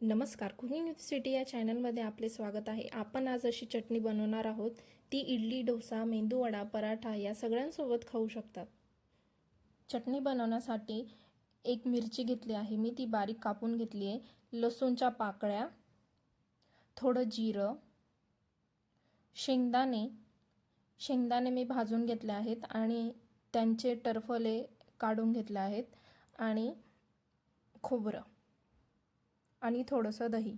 नमस्कार cooking with city या चॅनलमध्ये आपले स्वागत आहे. आपण आज अशी चटणी बनवणार आहोत. ती इडली डोसा मेंदूवडा पराठा या सगळ्यांसोबत खाऊ शकतात. चटणी बनवण्यासाठी एक मिरची घेतली आहे. मी ती बारीक कापून घेतली आहे. लसूणच्या पाकळ्या थोडं जिरं शेंगदाणे शेंगदाणे मी भाजून घेतले आहेत आणि त्यांचे टरफले काढून घेतले आहेत आणि खोबरं. आणि थोडंसं दही.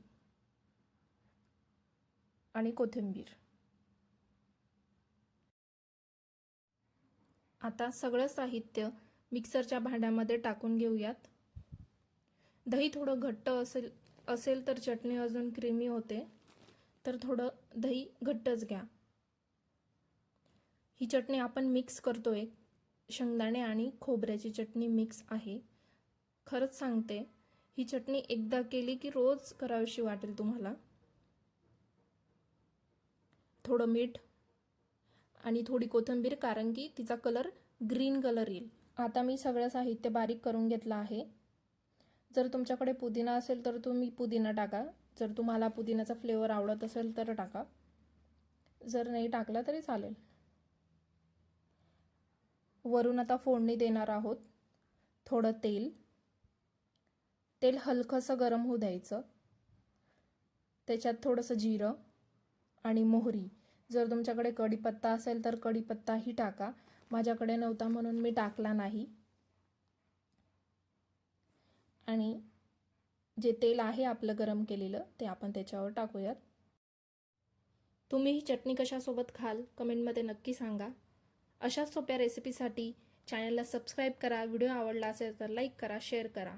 आणि कोथिंबीर. आता सगळं साहित्य मिक्सरच्या भांड्यामध्ये टाकून घेऊयात. दही थोडं घट्ट असेल असेल तर चटणी अजून क्रीमी होते. तर थोडं दही घट्टच घ्या. ही चटणी आपण मिक्स करतोय. शेंगदाणे आणि खोबऱ्याची चटणी मिक्स आहे. खरंच सांगते ही चटणी एकदा केली की रोज करावीशी वाटेल तुम्हाला. थोडं मीठ आणि थोडी कोथिंबीर कारण की तिचा कलर ग्रीन कलर येईल. आता मी सगळं साहित्य बारीक करून घेतलं आहे. जर तुमच्याकडे पुदिना असेल तर तुम्ही पुदिना टाका. जर तुम्हाला पुदिन्याचा फ्लेवर आवडत असेल तर टाका. जर नाही टाकला तरी चालेल. वरून आता फोडणी देणार आहोत. थोडं तेल. तेल हलकंसं गरम होऊ द्यायचं. त्याच्यात थोडंसं जिरं आणि मोहरी. जर तुमच्याकडे कढीपत्ता असेल तर कढीपत्ताही टाका. माझ्याकडे नव्हता म्हणून मी टाकला नाही. आणि जे तेल आहे आपलं गरम केलेलं ते आपण त्याच्यावर टाकूयात. तुम्ही ही चटणी कशासोबत खाल कमेंटमध्ये नक्की सांगा. अशाच सोप्या रेसिपीसाठी चॅनलला सबस्क्राईब करा. व्हिडिओ आवडला असेल तर लाईक करा शेअर करा.